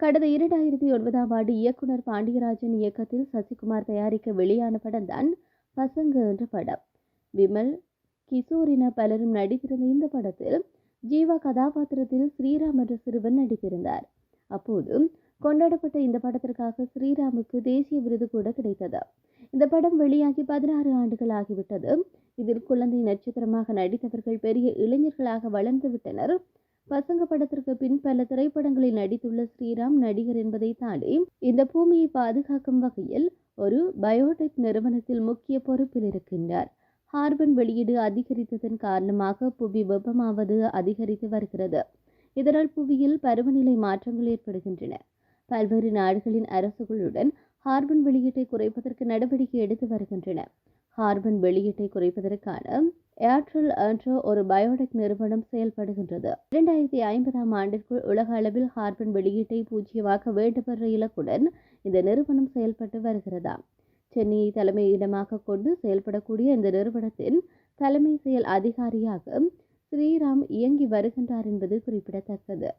கடந்த இரண்டாயிரத்தி ஒன்பதாம் ஆண்டு இயக்குனர் பாண்டியராஜன் இயக்கத்தில் சசிகுமார் தயாரிக்க வெளியான படம் தான் பசங்க என்ற படம். விமல் கிஷோர் என பலரும் நடித்திருந்த இந்த படத்தில் ஜீவா கதாபாத்திரத்தில் ஸ்ரீராம் என்ற சிறுவன் நடித்திருந்தார். அப்போது கொண்டாடப்பட்ட இந்த படத்திற்காக ஸ்ரீராமுக்கு தேசிய விருது கூட கிடைத்தது. இந்த படம் வெளியாகி பதினாறு ஆண்டுகள் ஆகிவிட்டது. இதில் குழந்தை நட்சத்திரமாக நடித்தவர்கள் பெரிய இளைஞர்களாக வளர்ந்து விட்டனர். பசங்க படத்திற்கு பின் பல திரைப்படங்களில் நடித்துள்ள ஸ்ரீராம் நடிகர் என்பதை தாண்டி இந்த பூமியை பாதுகாக்கும் வகையில் ஒரு பயோடெக் நிறுவனத்தில் முக்கிய பொறுப்பில் இருக்கின்றார். ஹார்பன் வெளியீடு அதிகரித்ததன் காரணமாக புவி வெப்பமாவது அதிகரித்து வருகிறது. இதனால் புவியில் பருவநிலை மாற்றங்கள் ஏற்படுகின்றன. பல்வேறு நாடுகளின் அரசுகளுடன் ஹார்பன் வெளியீட்டை குறைப்பதற்கு நடவடிக்கை எடுத்து வருகின்றன. ஹார்பன் வெளியீட்டை குறைப்பதற்கான ஏர்டெல் என்ற ஒரு பயோடெக் நிறுவனம் செயல்படுகின்றது. இரண்டாயிரத்தி ஐம்பதாம் ஆண்டிற்குள் உலக அளவில் ஹார்பன் வெளியீட்டை பூஜ்ஜியமாக்க வேண்டும் என்ற இலக்குடன் இந்த நிறுவனம் செயல்பட்டு வருகிறதா? சென்னையை தலைமையிடமாக கொண்டு செயல்படக்கூடிய இந்த நிறுவனத்தின் தலைமை செயல் அதிகாரியாக ஸ்ரீராம் இயங்கி வருகின்றார் என்பது குறிப்பிடத்தக்கது.